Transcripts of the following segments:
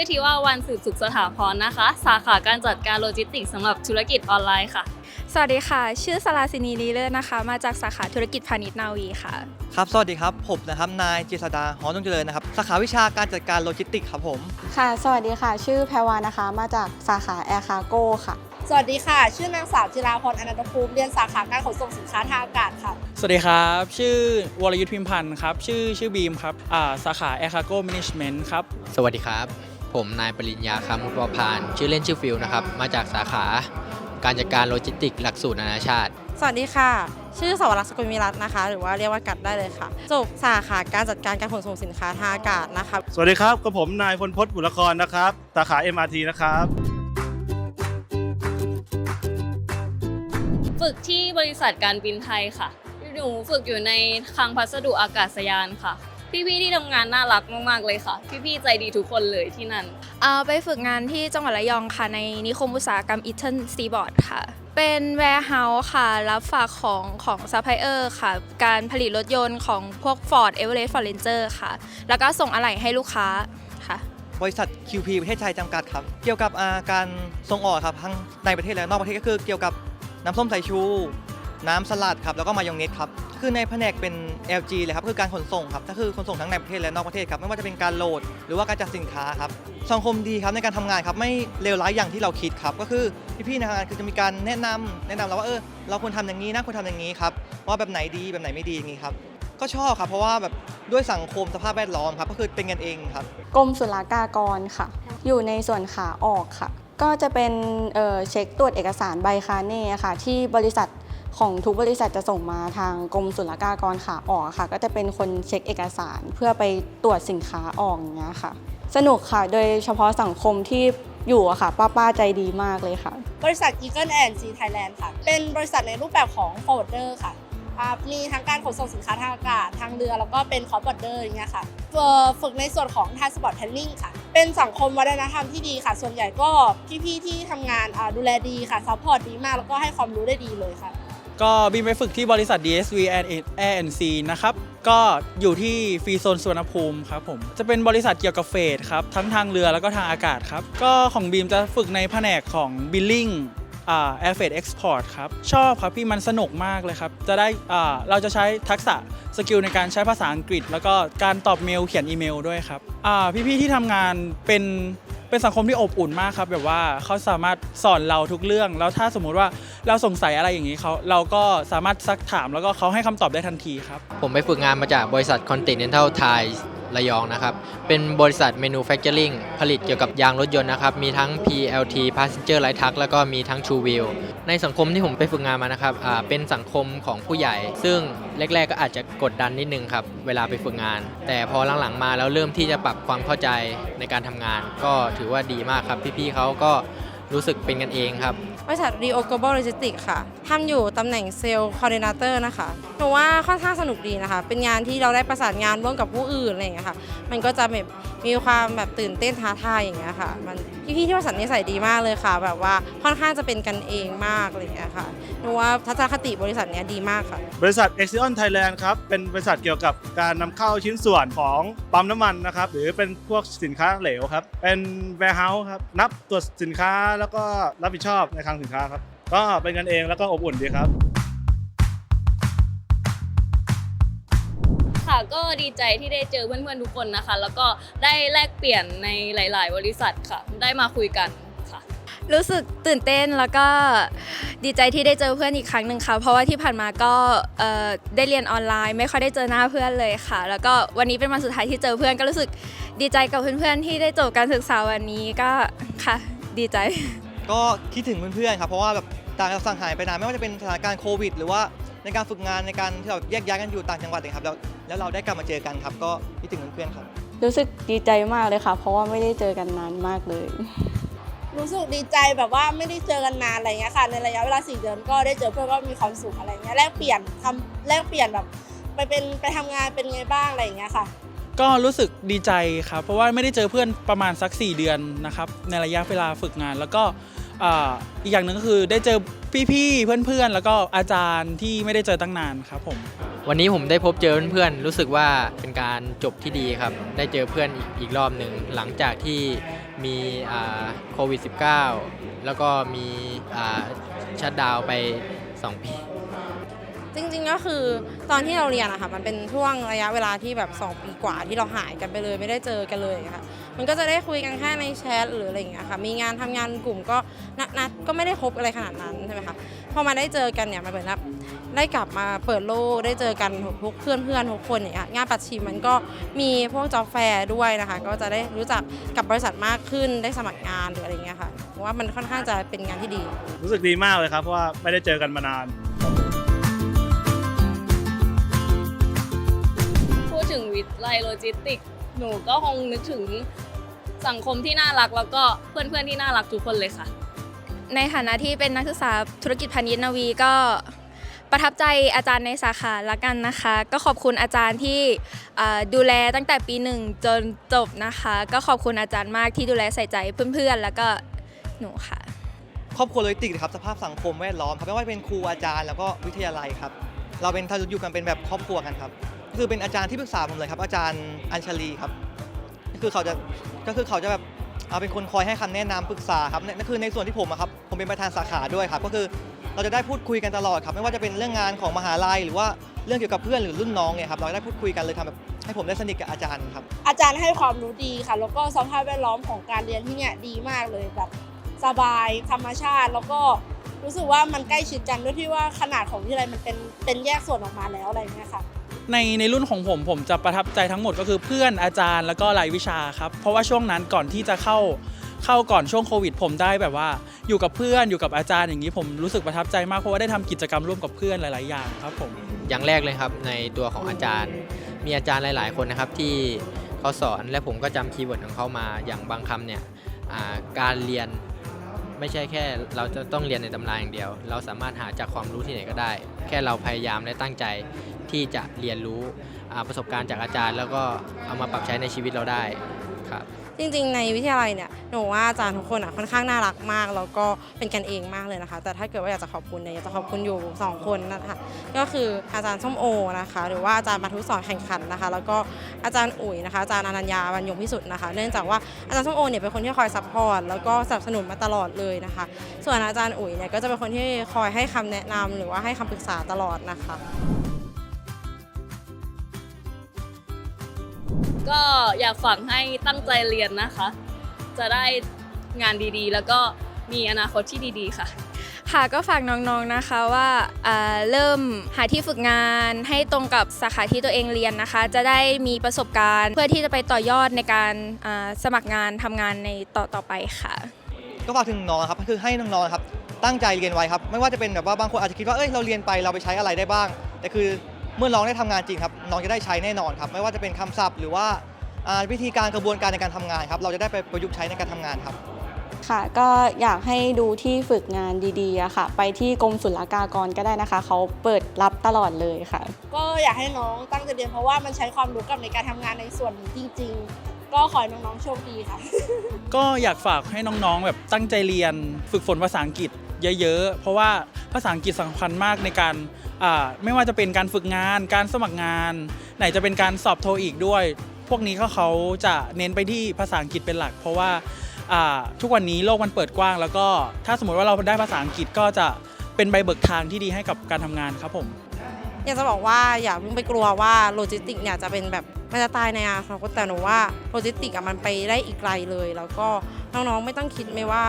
วัสดีค่ะชื่อทีว่าวันสืบสุขสถาพรนะคะ สาขาการจัดการโลจิสติกส์สำหรับธุรกิจออนไลน์ค่ะ สวัสดีค่ะ ชื่อสลาสินีลีเลอร์นะคะ มาจากสาขาธุรกิจพาณิชย์นาวีค่ะ ครับสวัสดีครับผมนะครับนายเจษดาหอจงเจริญนะครับสาขาวิชาการจัดการโลจิสติกส์ครับผมค่ะ สวัสดีค่ะ ชื่อแพรวานะคะ มาจากสาขาแอร์คาโก้ค่ะ สวัสดีค่ะ ชื่อนางสาวจิราพรอนันตภูมิเรียนสาขาการขนส่งสินค้าทางอากาศค่ะ สวัสดีครับ ชื่อวรยุทธพิมพันธ์ครับ ชื่อชื่อบีมครับอ่าสาขา Air Cargo Management ครับ สวัสดีครับ ผมนายปริญญาคำมุตวพาน ชื่อเล่นชื่อฟิลนะครับ มาจากสาขา การจัดการโลจิสติกส์หลักสูตรนานาชาติ สวัสดีค่ะ ชื่อสวรักษ์สกุลมิรัตน์นะคะ หรือว่าเรียกว่ากัดได้เลยค่ะ จบสาขาการจัดการการขนส่งสินค้าทางอากาศนะคะ สวัสดีครับกับผมนายพลพศบุรครนะครับ สาขา MRT นะครับ ฝึกที่บริษัทการบินไทยค่ะ หนูฝึกอยู่ในคลังพัสดุอากาศยานค่ะ พี่ๆที่ทำงานน่ารักมากๆเลยค่ะ พี่ๆใจดีทุกคนเลยที่นั่น เอ่อไปฝึกงานที่จังหวัดระยองค่ะ ในนิคมอุตสาหกรรมอีเทนซีบอร์ดค่ะ เป็น warehouse ค่ะ รับฝากของของซัพพลายเออร์ค่ะ การผลิตรถยนต์ของพวก Ford Everest Ford Ranger ค่ะ แล้วก็ส่งอะไหล่ให้ลูกค้าค่ะ บริษัท QP ประเทศไทยจำกัดครับ เกี่ยวกับอ่าการส่งออกครับทั้งในประเทศและนอกประเทศก็คือเกี่ยวกับน้ำส้มสายชู น้ำสลัดครับแล้วก็มายองเนสครับ คือในแผนกเป็น LG เลยครับคือการขนส่งครับก็คือขนส่งทั้งในประเทศและนอกประเทศครับไม่ว่าจะเป็นการโหลด หรือว่าการจัดสินค้าครับสังคมดีครับในการทำงานครับไม่เลวร้ายอย่างที่เราคิดครับก็คือพี่ๆในงานคือจะมีการแนะนำแนะนำเราว่าเออเราควรทำอย่างนี้นะควรทำอย่างนี้ครับว่าแบบไหนดีแบบไหนไม่ดีอย่างนี้ครับก็ชอบครับเพราะว่าแบบด้วยสังคมสภาพแวดล้อมครับก็คือเป็นกันเองครับกรมศุลกากรค่ะ อยู่ในส่วนขาออกค่ะ ก็จะเป็นเเช็คตรวจเอกสารใบคาเน่ค่ะ ที่บริษัท ของทุกบริษัทจะส่งมาทางกรมศุลกากรขาออกค่ะ ก็จะเป็นคนเช็คเอกสารเพื่อไปตรวจสินค้าออกอย่างเงี้ยค่ะ สนุกค่ะ โดยเฉพาะสังคมที่อยู่อะค่ะ ป้าๆใจดีมากเลยค่ะ บริษัท Eagle and Sea Thailand ค่ะ เป็นบริษัทในรูปแบบของ forwarder ค่ะมีทั้งการขนส่งสินค้าทางอากาศทางเรือ แล้วก็เป็น cross border อย่างเงี้ยค่ะฝึกในส่วนของ transport planning ค่ะ เป็นสังคมวัฒนธรรมที่ดีค่ะ ส่วนใหญ่ก็พี่ๆที่ทำงานดูแลดีค่ะ support ดีมาก แล้วก็ให้ความรู้ได้ดีเลยค่ะ ก็บีมไปฝึกที่บริษัท DSV Air and Sea นะครับ ก็อยู่ที่ฟรีโซนสุวนภูมิครับผม จะเป็นบริษัทเกี่ยวกับเฟดครับ ทั้งทางเรือแล้วก็ทางอากาศครับ ก็ของบีมจะฝึกในแผนกของ Billing อ่า Air Freight Export ครับ ชอบครับพี่มันสนุกมากเลยครับ จะได้อ่าเราจะใช้ทักษะสกิลในการใช้ภาษาอังกฤษ แล้วก็การตอบเมลเขียนอีเมลด้วยครับอ่าพี่ๆที่ทำงานเป็น เป็นสังคมที่อบอุ่นมากครับแบบว่าเขาสามารถสอนเราทุกเรื่อง แล้วถ้าสมมุติว่าเราสงสัยอะไรอย่างนี้เขาเราก็สามารถซักถามแล้วก็เขาให้คำตอบได้ทันทีครับ ผมไปฝึกงานมาจากบริษัท Continental Thai ระยองนะครับ เป็นบริษัท Manufacturing ผลิตเกี่ยวกับยางรถยนต์นะครับ มีทั้ง PLT Passenger Light Truck แล้วก็มีทั้ง True Wheel ในสังคมที่ผมไปฝึกงานมานะครับเป็นสังคมของผู้ใหญ่ ซึ่งแรก ๆ ก็อาจจะกดดันนิดนึงครับ เวลาไปฝึกงาน แต่พอหลัง ๆ มาแล้วเริ่มที่จะปรับความเข้าใจในการทำงาน ก็ถือว่าดีมากครับ พี่ ๆเขาก็รู้สึกเป็นกันเองครับ บริษัท Rio Global Logistics ค่ะทำอยู่ตำแหน่งเซลล์คอ r d ดิเนเตอร์นะคะหนูว่าค่อนข้างสนุกดีนะคะ เป็นงานที่เราได้ประสานงานร่วมกับผู้อื่นอะไรอย่างเงี้ยค่ะ มันก็จะแบบมีความแบบตื่นเต้นท้าทายอย่างเงี้ยค่ะ มันพี่ๆที่บริษัทนิสัยดีมากเลยค่ะ แบบว่าค่อนข้างจะเป็นกันเองมากอะไรอย่างเงี้ยค่ะหนูว่าทัศนคติบริษัทเนี้ยดีมากค่ะ บริษัท e x i o n Thailand ครับ เป็นบริษัทเกี่ยวกับการนำเข้าชิ้นส่วนของปั๊มน้ำมันนะครับ หรือเป็นพวกสินค้าเหลวครับ เป็น warehouse ครับ นับตรวจสินค้าแล้วก็รับผิดชอบในคลังสินค้าครับ ก็เป็นกันเองแล้วก็อบอุ่นดีครับ ค่ะก็ดีใจที่ได้เจอเพื่อนๆทุกคนนะคะ แล้วก็ได้แลกเปลี่ยนในหลาย ๆ บริษัทค่ะ ได้มาคุยกันค่ะ รู้สึกตื่นเต้นแล้วก็ดีใจที่ได้เจอเพื่อนอีกครั้งหนึ่งค่ะ เพราะว่าที่ผ่านมาก็เอ่อได้เรียนออนไลน์ ไม่ค่อยได้เจอหน้าเพื่อนเลยค่ะ แล้วก็วันนี้เป็นวันสุดท้ายที่เจอเพื่อนก็รู้สึกดีใจกับเพื่อนๆที่ได้จบการศึกษาวันนี้ก็ค่ะ ดีใจ ก็คิดถึงเพื่อนๆครับเพราะว่าแบบต่างเราสั่งหายไปนานไม่ว่าจะเป็นสถานการณ์โควิด หรือว่าในการฝึกงานในการที่เราแยกย้ายกันอยู่ต่างจังหวัดเลยครับแล้วแล้วเราได้กลับมาเจอกันครับ ก็คิดถึงเพื่อนๆครับ รู้สึกดีใจมากเลยค่ะ เพราะว่าไม่ได้เจอกันนานมากเลย รู้สึกดีใจแบบว่าไม่ได้เจอกันนานอะไรเงี้ยค่ะ ในระยะเวลาสี่เดือนก็ได้เจอเพื่อนก็มีความสุขอะไรเงี้ยแลกเปลี่ยนทำแลกเปลี่ยนแบบ ไปเป็นไปทำงานเป็นไงบ้างอะไรอย่างเงี้ยค่ะ ก็รู้สึกดีใจครับ เพราะว่าไม่ได้เจอเพื่อนประมาณสัก 4 เดือนนะครับในระยะเวลาฝึกงาน แล้วก็อีกอย่างหนึ่งก็คือได้เจอพี่ๆเพื่อนๆ แล้วก็อาจารย์ที่ไม่ได้เจอตั้งนานครับผมวันนี้ผมได้พบเจอเพื่อนๆรู้สึกว่าเป็นการจบที่ดีครับ ได้เจอเพื่อนอีกอกรอบหนึ่งหลังจากที่มีโควิด -19 แล้วก็มีชัดดาวไป 2 ปี จริงๆก็คือตอนที่เราเรียนอะค่ะมันเป็นช่วงระยะเวลาที่แบบ 2 ปีกว่าที่เราหายกันไปเลยไม่ได้เจอกันเลยค่ะมันก็จะได้คุยกันแค่ในแชทหรืออะไรอย่างเงี้ยค่ะมีงานทำงานกลุ่มก็นัดก็ไม่ได้คบอะไรขนาดนั้นใช่ไหมคะพอมาได้เจอกันเนี่ยมันเหมือนแบบได้กลับมาเปิดโลกได้เจอกันทุกเพื่อนเพื่อนทุกคนเนี่ยงานปัดชิมมันก็มีพวกจอบแฟร์ด้วยนะคะ ก็จะได้รู้จักกับบริษัทมากขึ้นได้สมัครงานหรืออะไรอย่างเงี้ยค่ะเพราะว่ามันค่อนข้างจะเป็นงานที่ดี รู้สึกดีมากเลยครับเพราะว่าไม่ได้เจอกันมานาน ถึงวิทย์ไลโลจิสติก หนูก็คงนึกถึงสังคมที่น่ารักแล้วก็เพื่อนๆที่น่ารักทุกคนเลยค่ะ ในฐานะที่เป็นนักศึกษาธุรกิจพาณิชย์นาวีก็ประทับใจอาจารย์ในสาขาละกันนะคะ ก็ขอบคุณอาจารย์ที่เอ่อดูแลตั้งแต่ปีหนึ่งจนจบนะคะ ก็ขอบคุณอาจารย์มากที่ดูแลใส่ใจเพื่อนๆ แล้วก็หนูค่ะ ครอบครัวโลจิสติกส์ครับสภาพสังคมแวดล้อมครับไม่ว่าจะเป็นครูอาจารย์แล้วก็วิทยาลัยครับ เราเป็นทารุอยู่กันเป็นแบบครอบครัวกันครับ คือเป็นอาจารย์ที่ปรึกษาผมเลยครับ อาจารย์อัญชลีครับก็คือเขาจะก็คือเขาจะแบบเอาเป็นคนคอยให้คำแนะนำปรึกษาครับนั่นคือในส่วนที่ผมครับผมเป็นประธานสาขาด้วยครับ ก็คือเราจะได้พูดคุยกันตลอดครับ ไม่ว่าจะเป็นเรื่องงานของมหาลัย หรือว่าเรื่องเกี่ยวกับเพื่อนหรือรุ่นน้องเนี่ยครับเราได้พูดคุยกันเลยทำแบบให้ผมได้สนิทกับอาจารย์ครับ อาจารย์ให้ความรู้ดีค่ะ แล้วก็สภาพแวดล้อมของการเรียนที่เนี่ยดีมากเลยแบบสบายธรรมชาติ แล้วก็รู้สึกว่ามันใกล้ชิดกันด้วยที่ว่าขนาดของวิทยาลัยมันเป็นเป็นแยกส่วนออกมาแล้วอะไรเงี้ยค่ะ ในในรุ่นของผมผมจะประทับใจทั้งหมดก็คือเพื่อนอาจารย์แล้วก็รายวิชาครับ เพราะว่าช่วงนั้นก่อนที่จะเข้าเข้าก่อนช่วงโควิด ผมได้แบบว่า อยู่กับเพื่อนอยู่กับอาจารย์อย่างนี้ผมรู้สึกประทับใจมากเพราะว่าได้ทำกิจกรรมร่วมกับเพื่อนหลาย ๆ อย่างครับผมอย่างแรกเลยครับในตัวของอาจารย์ มีอาจารย์หลาย ๆ คนนะครับที่เขาสอนและผมก็จำคีย์เวิร์ดของเขามาอย่างบางคำเนี่ยการเรียน ไม่ใช่แค่เราจะต้องเรียนในตำราอย่างเดียว เราสามารถหาจากความรู้ที่ไหนก็ได้ แค่เราพยายามและตั้งใจที่จะเรียนรู้ประสบการณ์จากอาจารย์ แล้วก็เอามาปรับใช้ในชีวิตเราได้ครับ จริงๆ ในวิทยาลัยเนี่ยหนูว่าอาจารย์ทุกคนอะค่อนข้างน่ารักมากแล้วก็เป็นกันเองมากเลยนะคะ แต่ถ้าเกิดว่าอยากจะขอบคุณเนี่ยอยากจะขอบคุณอยู่ 2 คนนะคะก็คืออาจารย์ส้มโอนะคะ หรือว่าอาจารย์มาทุสอนแข่งขันนะคะ แล้วก็อาจารย์อุ๋ยนะคะอาจารย์อนัญญาบรรยงพิสุทธิ์นะคะ เนื่องจากว่าอาจารย์ส้มโอเนี่ยเป็นคนที่คอยซัพพอร์ตแล้วก็สนับสนุนมาตลอดเลยนะคะ ส่วนอาจารย์อุ๋ยเนี่ยก็จะเป็นคนที่คอยให้คำแนะนำหรือว่าให้คำปรึกษาตลอดนะคะ ก็อยากฝากให้ตั้งใจเรียนนะคะ จะได้งานดีๆ แล้วก็มีอนาคตที่ดีๆ ค่ะ ค่ะก็ฝากน้องๆนะคะว่าอ่าเริ่มหาที่ฝึกงานให้ตรงกับสาขาที่ตัวเองเรียนนะคะ จะได้มีประสบการณ์ เพื่อที่จะไปต่อยอดในการอ่าสมัครงานทำงานในต่อต่อไปค่ะ ก็ฝากถึงน้องครับคือให้น้องๆครับตั้งใจเรียนไว้ครับ ไม่ว่าจะเป็นแบบว่าบางคนอาจจะคิดว่าเอ้ยเราเรียนไปเราไปใช้อะไรได้บ้าง แต่คือ เมื่อน้องได้ทำงานจริงครับน้องจะได้ใช้แน่นอนครับ ไม่ว่าจะเป็นคำศัพท์ หรือว่าอ่าวิธีการกระบวนการในการทำงานครับ เราจะได้ไปประยุกต์ใช้ในการทำงานครับ ค่ะ ก็อยากให้ดูที่ฝึกงานดีๆอะค่ะ ไปที่กรมศุลกากรก็ได้นะคะ เขาเปิดรับตลอดเลยค่ะ ก็อยากให้น้องตั้งใจเรียนเพราะว่ามันใช้ความรู้กับในการทำงานในส่วนนี้จริง ๆ ก็ขอให้น้องๆโชคดีค่ะ ก็อยากฝากให้น้องๆแบบตั้งใจเรียน ฝึกฝนภาษาอังกฤษ เยอะๆ เพราะว่าภาษาอังกฤษสำคัญมากในการไม่ว่าจะเป็นการฝึกงาน การสมัครงาน ไหนจะเป็นการสอบโทอีกด้วย พวกนี้ก็เขาจะเน้นไปที่ภาษาอังกฤษเป็นหลัก เพราะว่าทุกวันนี้โลกมันเปิดกว้าง แล้วก็ถ้าสมมติว่าเราได้ภาษาอังกฤษก็จะเป็นใบเบิกทางที่ดีให้กับการทำงานครับผมอยากจะบอกว่าอย่าเพิ่งไปกลัวว่าโลจิสติกเนี่ยจะเป็นแบบ มันจะตายในอนาคตแต่หนูว่าโลจิสติกอะมันไปได้อีกไกลเลย แล้วก็น้องๆไม่ต้องคิดไม่ว่า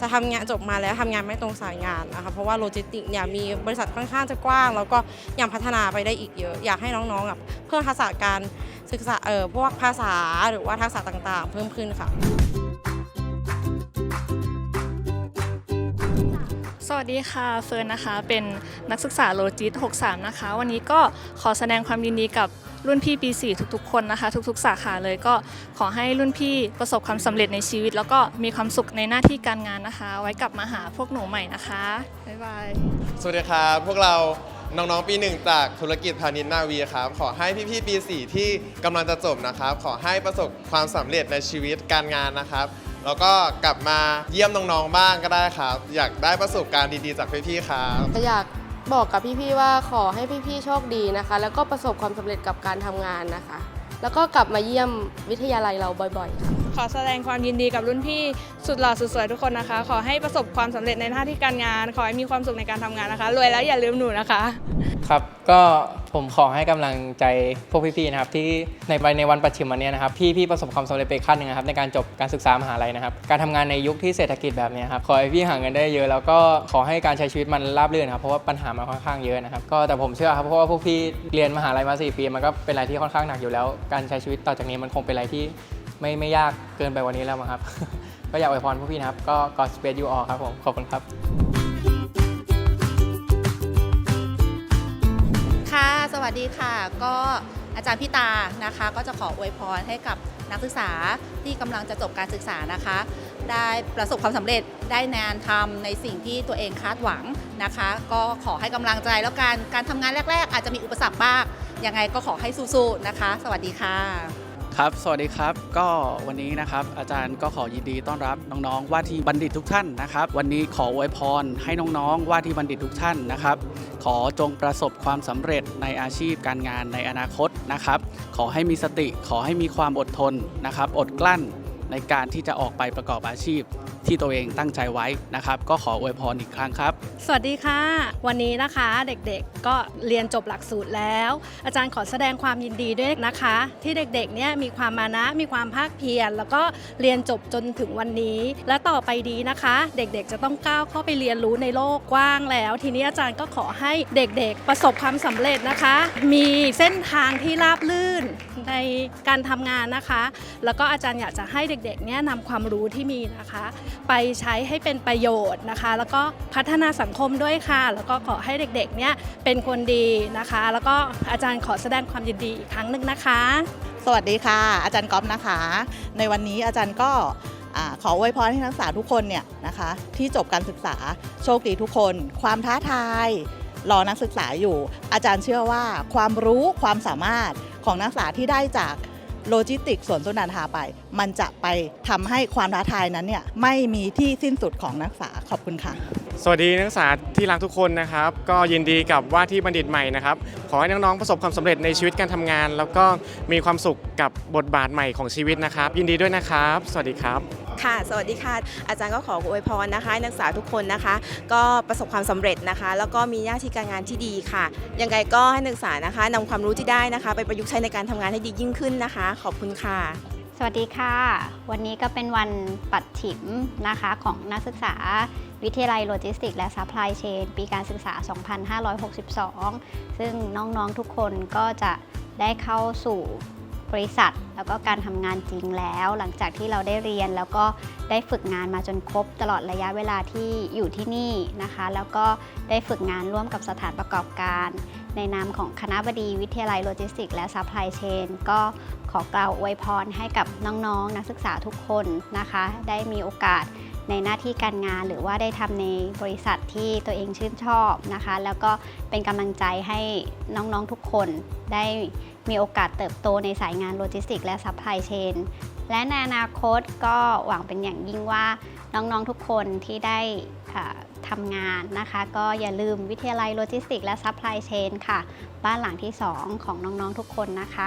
จะทำงานจบมาแล้วทำงานไม่ตรงสายงานนะคะเพราะว่าโลจิสติกเนี่ยมีบริษัทค่อนข้างจะกว้าง แล้วก็ยังพัฒนาไปได้อีกเยอะ อยากให้น้องๆแบบเพิ่มทักษะการศึกษาเออพวกภาษาหรือว่าทักษะต่างๆ เพิ่มขึ้นค่ะ วัสดีค่ะเฟิร์นนะคะ เป็นนักศึกษาโลจิส63 นะคะ วันนี้ก็ขอแสดงความยินดีกับรุ่นพี่ปี 4 ทุกๆ คนนะคะ ทุกๆ สาขาเลยก็ขอให้รุ่นพี่ประสบความสำเร็จในชีวิต แล้วก็มีความสุขในหน้าที่การงานนะคะ ไว้กลับมาหาพวกหนูใหม่นะคะ บ๊ายบาย สวัสดีครับพวกเราน้องๆ ปีหนึ่งจากธุรกิจพาณิชย์นาวีครับ ขอให้พี่ๆ ปี 4 ที่กำลังจะจบนะครับ ขอให้ประสบความสำเร็จในชีวิตการงานนะครับ แล้วก็กลับมาเยี่ยมน้องๆบ้างก็ได้ครับ อยากได้ประสบการณ์ดีๆจากพี่ๆครับ อยากบอกกับพี่ๆว่าขอให้พี่ๆโชคดีนะคะ แล้วก็ประสบความสำเร็จกับการทำงานนะคะ แล้วก็กลับมาเยี่ยมวิทยาลัยเราบ่อยๆค่ะ ขอแสดงความยินดีกับรุ่นพี่สุดหล่อสุดสวยทุกคนนะคะ ขอให้ประสบความสำเร็จในหน้าที่การงาน ขอให้มีความสุขในการทำงานนะคะ รวยแล้วอย่าลืมหนูนะคะ ครับ ก็ผมขอให้กำลังใจพวกพี่ๆนะครับที่ในในวันปัจฉิมวันนี้นะครับพี่พี่ประสบความสำเร็จไปขั้นหนึ่งนะครับในการจบการศึกษามหาลัยนะครับ การทำงานในยุคที่เศรษฐกิจแบบนี้ครับขอให้พี่หาเงินได้เยอะแล้วก็ขอให้การใช้ชีวิตมันราบรื่นครับเพราะว่าปัญหามันค่อนข้างเยอะนะครับก็แต่ผมเชื่อครับเพราะว่าพวกพี่เรียนมหาลัยมา 4 ปี มันก็เป็นอะไรที่ค่อนข้างหนักอยู่แล้ว การใช้ชีวิตต่อจากนี้มันคงเป็นอะไรที่ ไม่ไม่ยากเกินไปกวันนี้แล้วมั้งครับ ก็อยากอวยพรพวกพี่นะครับ ก็ God space you all ครับผม ขอบคุณครับ ค่ะสวัสดีค่ะ ก็อาจารย์พิตานะคะ ก็จะขออวยพรให้กับนักศึกษาที่กำลังจะจบการศึกษานะคะ ได้ประสบความสำเร็จได้งานทำในสิ่งที่ตัวเองคาดหวังนะคะ ก็ขอให้กำลังใจแล้วกันการทำงานแรก ๆ อาจจะมีอุปสรรคบ้างยังไงก็ขอให้สู้ๆนะคะ สวัสดีค่ะ ครับ สวัสดีครับ ก็วันนี้นะครับอาจารย์ก็ขอยินดีต้อนรับน้องๆ ว่าที่บัณฑิตทุกท่านนะครับ วันนี้ขออวยพรให้น้องๆ ว่าที่บัณฑิตทุกท่านนะครับ ขอจงประสบความสำเร็จในอาชีพการงานในอนาคตนะครับ ขอให้มีสติ ขอให้มีความอดทนนะครับ อดกลั้นในการที่จะออกไปประกอบอาชีพ ที่ตัวเองตั้งใจไว้นะครับ ก็ขออวยพรอีกครั้งครับ สวัสดีค่ะ วันนี้นะคะเด็กๆก็เรียนจบหลักสูตรแล้ว อาจารย์ขอแสดงความยินดีด้วยนะคะ ที่เด็กๆเนี่ยมีความมานะมีความภาคเพียรแล้วก็เรียนจบจนถึงวันนี้ และต่อไปดีนะคะ เด็กๆจะต้องก้าวเข้าไปเรียนรู้ในโลกกว้างแล้ว ทีนี้อาจารย์ก็ขอให้เด็กๆ ประสบความสำเร็จนะคะ มีเส้นทางที่ราบลื่นในการทำงานนะคะ แล้วก็อาจารย์อยากจะให้เด็กๆเนี่ยนำความรู้ที่มีนะคะไปใช้ให้เป็นประโยชน์นะคะ แล้วก็พัฒนาสังคมด้วยค่ะ แล้วก็ขอให้เด็กๆเนี่ยเป็นคนดีนะคะ แล้วก็อาจารย์ขอแสดงความยินดีอีกครั้งหนึ่งนะคะ สวัสดีค่ะ อาจารย์ก๊อฟนะคะ ในวันนี้อาจารย์ก็ขออวยพรให้นักศึกษาทุกคนเนี่ยนะคะที่จบการศึกษาโชคดีทุกคน ความท้าทายรอนักศึกษาอยู่ อาจารย์เชื่อว่าความรู้ความสามารถของนักศึกษาที่ได้จาก โลจิสติกสวนสุนันทาไป มันจะไปทำให้ความท้าทายนั้นเนี่ยไม่มีที่สิ้นสุดของนักศึกษาขอบคุณค่ะ สวัสดีนักศึกษาที่รักทุกคนนะครับ ก็ยินดีกับว่าที่บัณฑิตใหม่นะครับ ขอให้น้องๆประสบความสำเร็จในชีวิตการทำงาน แล้วก็มีความสุขกับบทบาทใหม่ของชีวิตนะครับ ยินดีด้วยนะครับ สวัสดีครับ ค่ะ สวัสดีค่ะ อาจารย์ก็ขออวยพรนะคะ นักศึกษาทุกคนนะคะ ก็ประสบความสำเร็จนะคะ แล้วก็มีหน้าที่การงานที่ดีค่ะ ยังไงก็ให้นักศึกษานะคะนำความรู้ที่ได้นะคะ ไปประยุกต์ใช้ในการทำงานให้ดียิ่งขึ้นนะคะ ขอบคุณค่ะ สวัสดีค่ะ วันนี้ก็เป็นวันปัดฉิมนะคะของนักศึกษาวิทยาลัยโลจิสติกและซัพพลายเชนปีการศึกษา 2562 ซึ่งน้องๆทุกคนก็จะได้เข้าสู่ บริษัท แล้วก็การทำงานจริงแล้ว หลังจากที่เราได้เรียนแล้วก็ได้ฝึกงานมาจนครบตลอดระยะเวลาที่อยู่ที่นี่นะคะ แล้วก็ได้ฝึกงานร่วมกับสถานประกอบการ ในนามของคณะบดีวิทยาลัยโลจิสติก และซัพพลายเชนก็ขอกล่าวอวยพรให้กับน้องๆนักศึกษาทุกคนนะคะ ได้มีโอกาส ในหน้าที่การงานหรือว่าได้ทำในบริษัทที่ตัวเองชื่นชอบนะคะ แล้วก็เป็นกำลังใจให้น้องๆทุกคนได้มีโอกาสเติบโตในสายงานโลจิสติกส์และซัพพลายเชนและในอนาคตก็หวังเป็นอย่างยิ่งว่าน้องๆทุกคนที่ได้ทำงานนะคะ ก็อย่าลืมวิทยาลัยโลจิสติกส์และซัพพลายเชนค่ะ บ้านหลังที่ 2 ของน้องๆทุกคนนะคะ